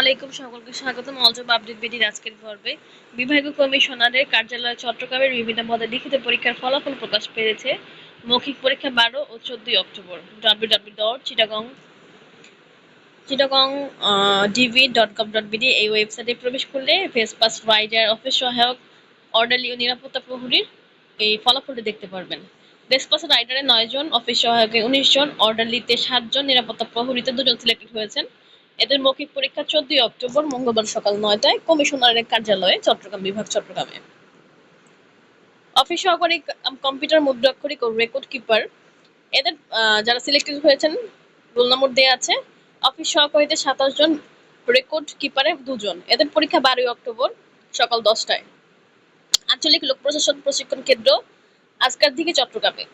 আলাইকুম, সকলকে স্বাগতম। অলজব আপডেট বিডির আজকের পর্বে। বিভাগীয় কমিশনারের কার্যালয় চট্টগ্রামের বিভিন্ন পদে লিখিত পরীক্ষার ফলাফল প্রকাশ পেয়েছে মৌখিক পরীক্ষা বারো ও চোদ্দই October. W W dot Chittagong Chittagong DV dot com dot BD এই ওয়েবসাইটে প্রবেশ করলে ভেসপাস রাইডার অফিস সহায়ক অর্ডারলি ও নিরাপত্তা প্রহরীর এই ফলাফলটি দেখতে পারবেন। ভেসপাস রাইডারে নয় জন অফিস সহায়কে উনিশ জন অর্ডারলিতে সাতজন নিরাপত্তা প্রহরীতে দুজন সিলেক্টেড হয়েছেন। এদের মৌখিক পরীক্ষা চোদ্দই অক্টোবর মঙ্গলবার সকাল নয়টায় কমিশনারের কার্যালয়ে, চট্টগ্রাম বিভাগ চট্টগ্রামে। অফিস সহকারী কম্পিউটার মুদ্রাক্ষরিক ও রেকর্ড কিপার এদের যারা সিলেক্টেড হয়েছেন, রোল নম্বর দেওয়া আছে। অফিস সহকারীতে সাতাশ জন রেকর্ড কিপারে দুজন। এদের পরীক্ষা বারোই অক্টোবর সকাল দশটায়। আঞ্চলিক লোক প্রশাসন প্রশিক্ষণ কেন্দ্র, আজকার দিকে চট্টগ্রামে।